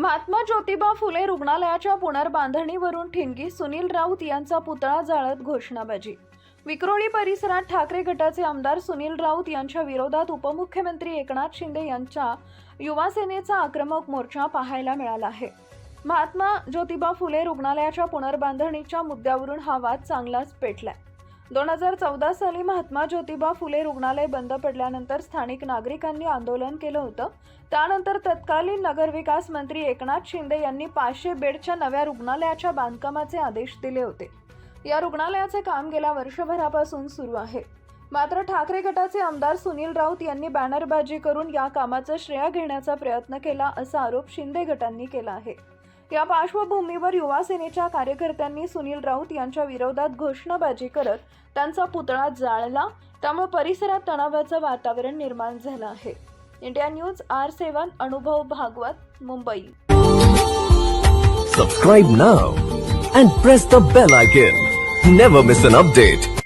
महात्मा ज्योतिबा फुले रुग्णालयाच्या पुनर्बांधणीवरून ठिणगी सुनील राऊत यांचा पुतळा जाळत घोषणाबाजी. विक्रोळी परिसरात ठाकरे गटाचे आमदार सुनील राऊत यांच्या विरोधात उपमुख्यमंत्री एकनाथ शिंदे यांच्या युवासेनेचा आक्रमक मोर्चा पाहायला मिळाला आहे. महात्मा ज्योतिबा फुले रुग्णालयाच्या पुनर्बांधणीच्या मुद्द्यावरून हा वाद चांगलाच पेटलाय. दोन हजार चौदा साली महात्मा ज्योतिबा फुले रुग्णालय बंद पडल्यानंतर स्थानिक नागरिकांनी आंदोलन केलं होतं. त्यानंतर तत्कालीन नगरविकास मंत्री एकनाथ शिंदे यांनी पाचशे बेडच्या नव्या रुग्णालयाच्या बांधकामाचे आदेश दिले होते. या रुग्णालयाचे काम गेल्या वर्षभरापासून सुरू आहे. मात्र ठाकरे गटाचे आमदार सुनील राऊत यांनी बॅनरबाजी करून या कामाचं श्रेय घेण्याचा प्रयत्न केला असा आरोप शिंदे गटांनी केला आहे. या पार्श्वभूमीवर युवा सेनेच्या कार्यकर्त्यांनी सुनील राऊत यांच्या विरोधात घोषणाबाजी करत त्यांचा पुतळा जाळला. त्यामुळे परिसरात तणावाचं वातावरण निर्माण झालं आहे. India news R seven Anubhav Bhagwat Mumbai. Subscribe now and press the bell icon never miss an update